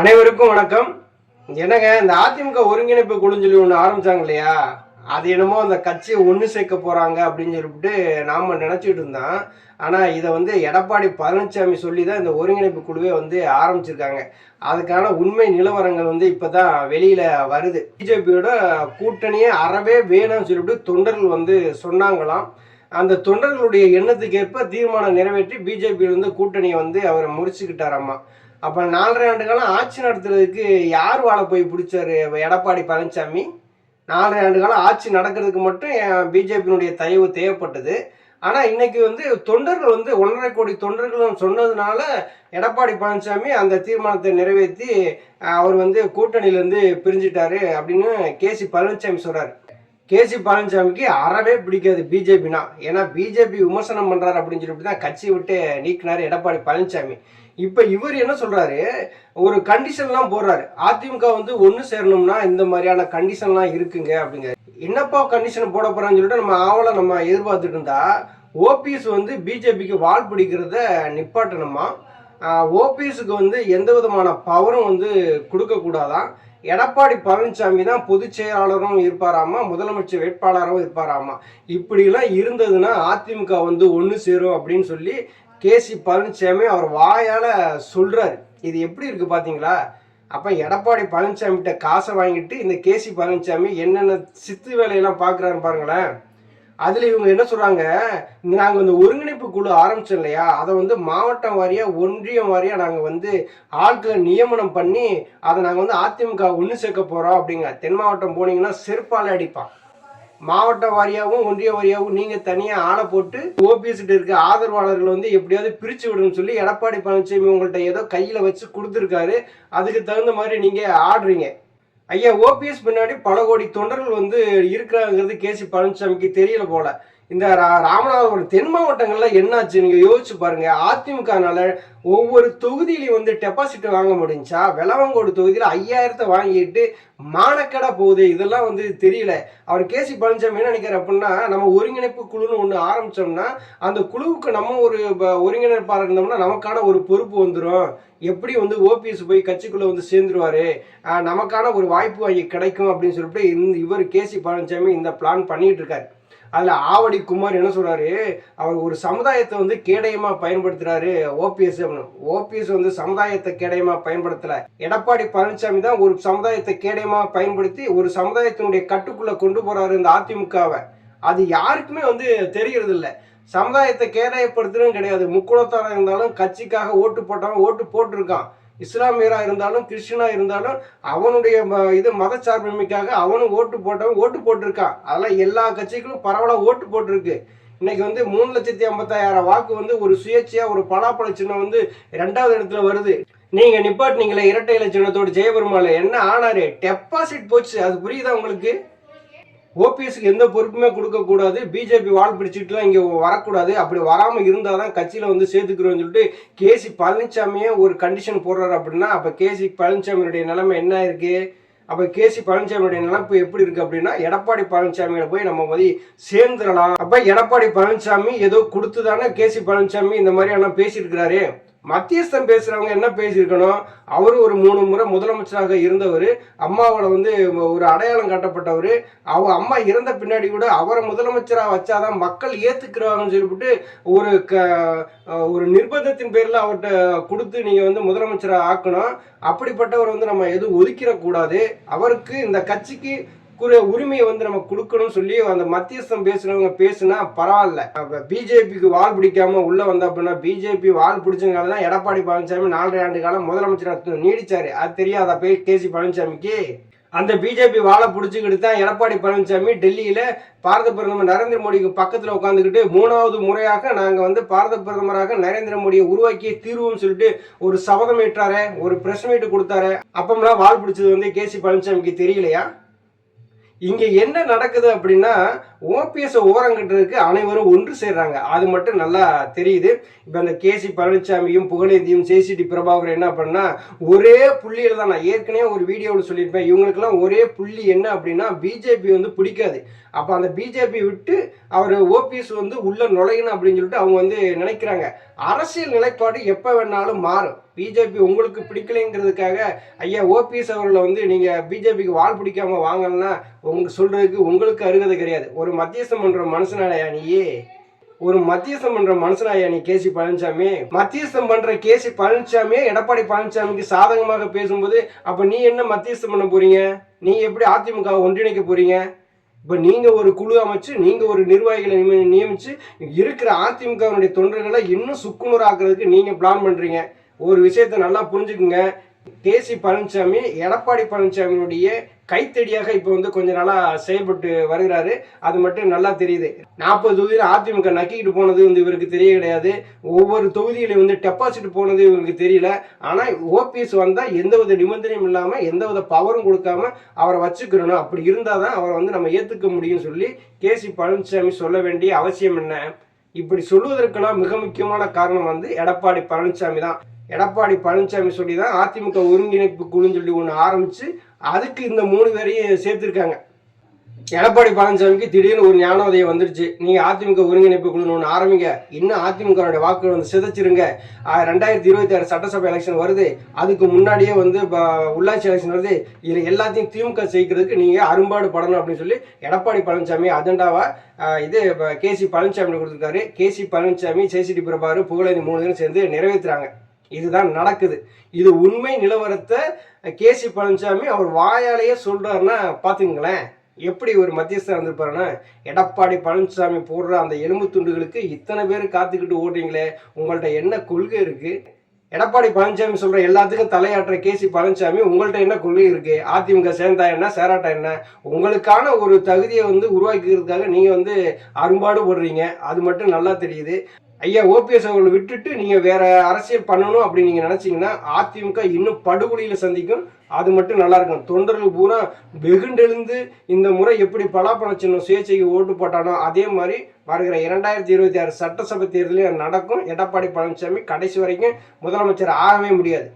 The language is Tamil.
அனைவருக்கும் வணக்கம். என்னங்க இந்த அதிமுக ஒருங்கிணைப்பு குழுன்னு சொல்லி ஒன்று ஆரம்பிச்சாங்க இல்லையா? அது என்னமோ அந்த கட்சியை ஒன்று சேர்க்க போகிறாங்க அப்படின்னு சொல்லிட்டு நாம் நினச்சிட்டு இருந்தோம். ஆனால் இதை வந்து எடப்பாடி பழனிசாமி சொல்லி தான் இந்த ஒருங்கிணைப்பு குழுவே வந்து ஆரம்பிச்சிருக்காங்க. அதுக்கான உண்மை நிலவரங்கள் வந்து இப்போ தான் வெளியில் வருது. பிஜேபியோட கூட்டணியே அறவே வேணும்னு சொல்லிட்டு தொண்டர்கள் வந்து சொன்னாங்களாம். அந்த தொண்டர்களுடைய எண்ணத்துக்கேற்ப தீர்மானம் நிறைவேற்றி பிஜேபியிலிருந்து கூட்டணியை வந்து அவர் முறிச்சுக்கிட்டாராம்மா அப்போ நாலரை ஆண்டு காலம் ஆட்சி நடத்துறதுக்கு யார் வாழ போய் பிடிச்சாரு எடப்பாடி பழனிசாமி நாலரை ஆண்டு காலம் ஆட்சி நடக்கிறதுக்கு மட்டும் பிஜேபியினுடைய தயவு தேவைப்பட்டது. ஆனால் இன்னைக்கு வந்து தொண்டர்கள் வந்து ஒன்றரை கோடி தொண்டர்களும் சொன்னதுனால எடப்பாடி பழனிசாமி அந்த தீர்மானத்தை நிறைவேற்றி அவர் வந்து கூட்டணியிலேருந்து பிரிஞ்சிட்டாரு அப்படின்னு கேசி பழனிசாமி சொல்கிறார் கேசி பழனிசாமிக்கு அறவே பிடிக்காது பிஜேபினா. ஏன்னா பிஜேபி விமர்சனம் பண்றாரு அப்படின்னு சொல்லிட்டு தான் கட்சி விட்டு நீக்கினாரு எடப்பாடி பழனிசாமி. இப்ப இவர் என்ன சொல்றாரு? ஒரு கண்டிஷன்லாம் போடுறாரு. அதிமுக வந்து ஒன்று சேரணும்னா இந்த மாதிரியான கண்டிஷன்லாம் இருக்குங்க அப்படிங்க என்னப்பா கண்டிஷன் போட போறான்னு சொல்லிட்டு நம்ம ஆவலை நம்ம எதிர்பார்த்துட்டு இருந்தா ஓபிஎஸ் வந்து பிஜேபிக்கு வால் பிடிக்கிறத நிப்பாட்டணுமா? ஓபிஎஸ்க்கு வந்து எந்த விதமான பவரும் வந்து கொடுக்கக்கூடாதான் எடப்பாடி பழனிசாமி தான் பொதுச் செயலாளரும் இருப்பாராமா? முதலமைச்சர் வேட்பாளரும் இருப்பாராமா? இப்படிலாம் இருந்ததுன்னா அதிமுக வந்து ஒன்று சேரும் அப்படின்னு சொல்லி கேசி பழனிசாமி அவர் வாயால் சொல்கிறார் இது எப்படி இருக்குது பார்த்தீங்களா அப்போ எடப்பாடி பழனிசாமிகிட்ட காசை வாங்கிட்டு இந்த கேசி பழனிசாமி என்னென்ன சித்து வேலையெல்லாம் பார்க்குறாரு பாருங்களேன். அதில் இவங்க என்ன சொல்கிறாங்க நாங்கள் இந்த ஒருங்கிணைப்பு குழு ஆரம்பிச்சோம் இல்லையா? அதை வந்து மாவட்டம் வாரியாக ஒன்றியம் வாரியாக நாங்கள் வந்து ஆட்களை நியமனம் பண்ணி அதை நாங்கள் வந்து அதிமுக ஒன்று சேர்க்க போகிறோம் அப்படிங்க. தென் மாவட்டம் போனீங்கன்னா செருப்பால் அடிப்பான். மாவட்ட வாரியாகவும் ஒன்றிய வாரியாகவும் நீங்கள் தனியாக ஆளை போட்டு ஓபிஎஸ்கிட்ட இருக்க ஆதரவாளர்கள் வந்து எப்படியாவது பிரித்து விடுன்னு சொல்லி எடப்பாடி பழனிசாமி உங்கள்கிட்ட ஏதோ கையில் வச்சு கொடுத்துருக்காரு. அதுக்கு தகுந்த மாதிரி நீங்கள் ஆடுறீங்க. ஐயா ஓபிஎஸ் பின்னாடி பல கோடி தொண்டர்கள் வந்து இருக்கிறாங்கிறது கேசி பழனிசாமிக்கு தெரியல போல. இந்த ரா- ராமநாதபுரம் தென் மாவட்டங்கள்ல என்னாச்சு? நீங்க யோசிச்சு பாருங்க. அதிமுகனால ஒவ்வொரு தொகுதியிலையும் வந்து டெபாசிட் வாங்க முடிஞ்சா வெளவங்கோடு தொகுதியில ஐயாயிரத்தை வாங்கிட்டு மானக்கடா போகுது. இதெல்லாம் வந்து தெரியல. அவர் கேசி பழனிசாமி என்ன நினைக்கிறார் அப்படின்னா நம்ம ஒருங்கிணைப்பு குழுன்னு ஒன்று ஆரம்பிச்சோம்னா அந்த குழுவுக்கு நம்ம ஒரு ப- ஒருங்கிணைப்பாளர் இருந்தோம்னா நமக்கான ஒரு பொறுப்பு வந்துடும் எப்படி வந்து ஓபிஎஸ் போய் கட்சிக்குள்ள வந்து சேர்ந்துருவாரு. நமக்கான ஒரு வாய்ப்பு வாங்கி கிடைக்கும் அப்படின்னு சொல்லிட்டு இந்த இவர் கேசி பழனிசாமி இந்த பிளான் பண்ணிட்டு இருக்காரு. அதுல ஆவடி குமார் என்ன சொல்றாரு? அவர் ஒரு சமுதாயத்தை வந்து கேடயமா பயன்படுத்துறாரு ஓபிஎஸ் அப்படின்னு. ஓபிஎஸ் வந்து சமுதாயத்தை கேடயமா பயன்படுத்தல. எடப்பாடி பழனிசாமி தான் ஒரு சமுதாயத்தை கேடயமா பயன்படுத்தி ஒரு சமுதாயத்தினுடைய கட்டுக்குள்ள கொண்டு போறாரு இந்த அதிமுகவை. அது யாருக்குமே வந்து தெரிகிறது இல்ல சமுதாயத்தை கேடயப்படுத்துறதும் கிடையாது. முக்குளத்தாரா இருந்தாலும் கட்சிக்காக ஓட்டு போட்டவன் ஓட்டு போட்டிருக்கான். இஸ்லாமியராக இருந்தாலும் கிறிஸ்டினாக இருந்தாலும் அவனுடைய ம- இது மதச்சார்பின்மைக்காக அவனும் ஓட்டு போட்டவன் ஓட்டு போட்டிருக்கான். அதெல்லாம் எல்லா கட்சிகளும் பரவலாக ஓட்டு போட்டிருக்கு. இன்னைக்கு வந்து மூணு லட்சத்தி ஐம்பத்தாயிரம் வாக்கு வந்து ஒரு சுயேட்சையாக ஒரு பலாப்பழ சின்னம் வந்து ரெண்டாவது இடத்துல வருது. நீங்க நிப்பாட்டினீங்களே இரட்டை இலை ஜெயபெருமாள் என்ன ஆனாரு? டெபாசிட் போச்சு. அது புரியுதா உங்களுக்கு? ஓபிஎஸ்க்கு எந்த பொறுப்புமே கொடுக்கக்கூடாது பிஜேபி வால் பிடிச்சிட்டுலாம் இங்கே வரக்கூடாது. அப்படி வராமல் இருந்தால் தான் கட்சியில் வந்து சேர்த்துக்கிறோம்னு சொல்லிட்டு கேசி பழனிசாமியே ஒரு கண்டிஷன் போடுறாரு அப்படின்னா அப்போ கேசி பழனிசாமியுடைய நிலைமை என்ன இருக்கு? அப்போ கேசி பழனிசாமியுடைய நிலப்பு எப்படி இருக்கு அப்படின்னா எடப்பாடி பழனிசாமியில போய் நம்ம போய் சேர்ந்துடலாம். அப்போ எடப்பாடி பழனிசாமி ஏதோ கொடுத்து தானே கேசி பழனிசாமி இந்த மாதிரி எல்லாம் பேசியிருக்கிறாரு. மத்தியஸ்தம் பேசுறவங்க என்ன பேசியிருக்கணும்? அவரு ஒரு மூணு முறை முதலமைச்சராக இருந்தவர் அம்மாவோட வந்து ஒரு அடையாளம் காட்டப்பட்டவர் அவ அம்மா இறந்த பின்னாடி கூட அவரை முதலமைச்சராக வச்சாதான் மக்கள் ஏத்துக்கிறாங்கன்னு சொல்லிவிட்டு ஒரு க ஒரு நிர்பந்தத்தின் பேரில் அவர்கிட்ட கொடுத்து நீங்கள் வந்து முதலமைச்சராக ஆக்கணும். அப்படிப்பட்டவர் வந்து நம்ம எதுவும் ஒதுக்கிடக்கூடாது. அவருக்கு இந்த கட்சிக்கு குறை உரிமையை வந்து நம்ம கொடுக்கணும்னு சொல்லி அந்த மத்தியஸ்தம் பேசுறவங்க பேசுனா பரவாயில்ல. பிஜேபிக்கு வால் பிடிக்காம உள்ள வந்த அப்படின்னா பிஜேபி வால் பிடிச்சதுனால தான் எடப்பாடி பழனிசாமி நாலரை ஆண்டு காலம் முதலமைச்சர் நீடிச்சாரு. அது தெரியாத போய் கேசி பழனிசாமிக்கு? அந்த பிஜேபி வாழை பிடிச்சிக்கிட்டு தான் எடப்பாடி பழனிசாமி டெல்லியில பாரத பிரதமர் நரேந்திர மோடிக்கு பக்கத்துல உட்காந்துக்கிட்டு மூணாவது முறையாக நாங்க வந்து பாரத பிரதமராக நரேந்திர மோடியை உருவாக்கி தீர்வுன்னு சொல்லிட்டு ஒரு சபதம் ஏற்றாரு ஒரு பிரஸ் மீட்டு கொடுத்தாரு. அப்பமெல்லாம் வால் பிடிச்சது வந்து கேசி பழனிசாமிக்கு தெரியலையா? இங்கே என்ன நடக்குது அப்படின்னா ஓபிஎஸ் ஓரங்கட்டுறதுக்கு அனைவரும் ஒன்று சேர்றாங்க. அது மட்டும் நல்லா தெரியுது. இப்போ அந்த கேசி பழனிசாமியும் புகழேந்தியும் சேசிடி பிரபாகர் என்ன பண்ணா ஒரே புள்ளியில் தான். நான் ஏற்கனவே ஒரு வீடியோவில் சொல்லியிருப்பேன். இவங்களுக்கெல்லாம் ஒரே புள்ளி என்ன அப்படின்னா பிஜேபி வந்து பிடிக்காது. அப்போ அந்த பிஜேபி விட்டு அவர் ஓபிஎஸ் வந்து உள்ள நுழையணும் அப்படின்னு சொல்லிட்டு அவங்க வந்து நினைக்கிறாங்க. அரசியல் நிலைப்பாடு எப்போ வேணாலும் மாறும். பிஜேபி உங்களுக்கு பிடிக்கலைங்கிறதுக்காக ஐயா ஓபிஎஸ் அவர்களை வந்து நீங்கள் பிஜேபிக்கு வால் பிடிக்காம வாங்கலன்னா உங்க சொல்கிறதுக்கு உங்களுக்கு அருகதை கிடையாது. ஒரு மத்தியஸ்தம் பண்ணுற மனுஷனாலயா நீயே? ஒரு மத்தியஸ்தம் பண்ற மனுஷனாயா நீ கேசி பழனிசாமி மத்தியஸ்தம் பண்ற கேசி பழனிசாமியே எடப்பாடி பழனிசாமிக்கு சாதகமாக பேசும்போது அப்ப நீ என்ன மத்தியஸ்தம் பண்ண போறீங்க? நீ எப்படி அதிமுக ஒன்றிணைக்க போறீங்க? இப்போ நீங்கள் ஒரு குழு அமைச்சு நீங்கள் ஒரு நிர்வாகிகளை நியமி- நியமிச்சு இருக்கிற அதிமுகவினுடைய தொண்டர்களை இன்னும் சுக்குநூறாக்குறதுக்கு நீங்கள் பிளான் பண்ணுறீங்க ஒரு விஷயத்தை நல்லா புரிஞ்சுக்குங்க. கேசி பழனிசாமி எடப்பாடி பழனிசாமியினுடைய கைத்தடியாக இப்போ வந்து கொஞ்ச நாளா செயல்பட்டு வருகிறாரு. அது மட்டும் நல்லா தெரியுது. நாற்பது தொகுதியில் அதிமுக நக்கிக்கிட்டு போனது வந்து இவருக்கு தெரிய கிடையாது. ஒவ்வொரு தொகுதியிலையும் வந்து டெபாசிட் போனது இவருக்கு தெரியல. ஆனால் ஓபிஎஸ் வந்தால் எந்தவித நிபந்தனையும் இல்லாமல் எந்தவித பவரும் கொடுக்காம அவரை வச்சுக்கிறணும் அப்படி இருந்தால் தான் அவரை வந்து நம்ம ஏற்றுக்க முடியும்னு சொல்லி கேசி பழனிசாமி சொல்ல வேண்டிய அவசியம் என்ன? இப்படி சொல்வதற்கெல்லாம் மிக முக்கியமான காரணம் வந்து எடப்பாடி பழனிசாமி தான். எடப்பாடி பழனிசாமி சொல்லி தான் அதிமுக ஒருங்கிணைப்பு குழுன்னு சொல்லி ஒன்று ஆரம்பித்து அதுக்கு இந்த மூணு பேரையும் சேர்த்துருக்காங்க. எடப்பாடி பழனிசாமிக்கு திடீர்னு ஒரு ஞானோதயம் வந்துருச்சு. நீங்கள் அதிமுக ஒருங்கிணைப்பு குழுன்னு ஒன்று ஆரம்பிங்க. இன்னும் அதிமுகனுடைய வாக்குகள் வந்து சிதைச்சிருங்க. ரெண்டாயிரத்தி இருபத்தி ஆறு சட்டசபை எலெக்ஷன் வருது. அதுக்கு முன்னாடியே வந்து உள்ளாட்சி எலெக்ஷன் வருது. இதில் எல்லாத்தையும் திமுக செய்கிறதுக்கு நீங்கள் அரும்பாடு படணும் அப்படின்னு சொல்லி எடப்பாடி பழனிசாமி அஜெண்டாவாக இது இது கேசி பழனிசாமி கொடுத்துருக்காரு. கேசி பழனிசாமி சேசிடி பிரபாரு புகழேந்தி மூணு பேரும் சேர்ந்து நிறைவேற்றுறாங்க இதுதான் நடக்குது. இது உண்மை நிலவரத்தை கேசி பழனிசாமி அவர் வாயாலேயே சொல்றாருன்னா பாத்துங்களேன். எப்படி ஒரு மத்தியஸ்தர் இருந்திருப்பாருன்னா எடப்பாடி பழனிசாமி போடுற அந்த எலும்பு துண்டுகளுக்கு இத்தனை பேர் காத்துக்கிட்டு ஓடுறீங்களே உங்கள்ட்ட என்ன கொள்கை இருக்கு? எடப்பாடி பழனிசாமி சொல்ற எல்லாத்துக்கும் தலையாட்டுற கேசி பழனிசாமி உங்கள்ட்ட என்ன கொள்கை இருக்கு? அதிமுக சேர்ந்தா என்ன சேராட்டா என்ன? உங்களுக்கான ஒரு தகுதியை வந்து உருவாக்கிக்கிறதுக்காக நீங்க வந்து அரும்பாடு போடுறீங்க. அது மட்டும் நல்லா தெரியுது. ஐயா ஓபிஎஸ் அவர்களை விட்டுட்டு நீங்க வேற அரசியல் பண்ணணும் அப்படின்னு நீங்க நினைச்சீங்கன்னா அதிமுக இன்னும் படுகொலியில சந்திக்கும். அது மட்டும் நல்லா இருக்கும். தொண்டர்கள் பூரா வெகுண்டெழுந்து இந்த முறை எப்படி பலாப்பழ சின்னம் சுயேட்சைக்கு ஓட்டு போட்டானோ அதே மாதிரி வருகிற இரண்டாயிரத்தி இருபத்தி ஆறு சட்டசபை தேர்தலையும் நடக்கும். எடப்பாடி பழனிசாமி கடைசி வரைக்கும் முதலமைச்சர் ஆகவே முடியாது.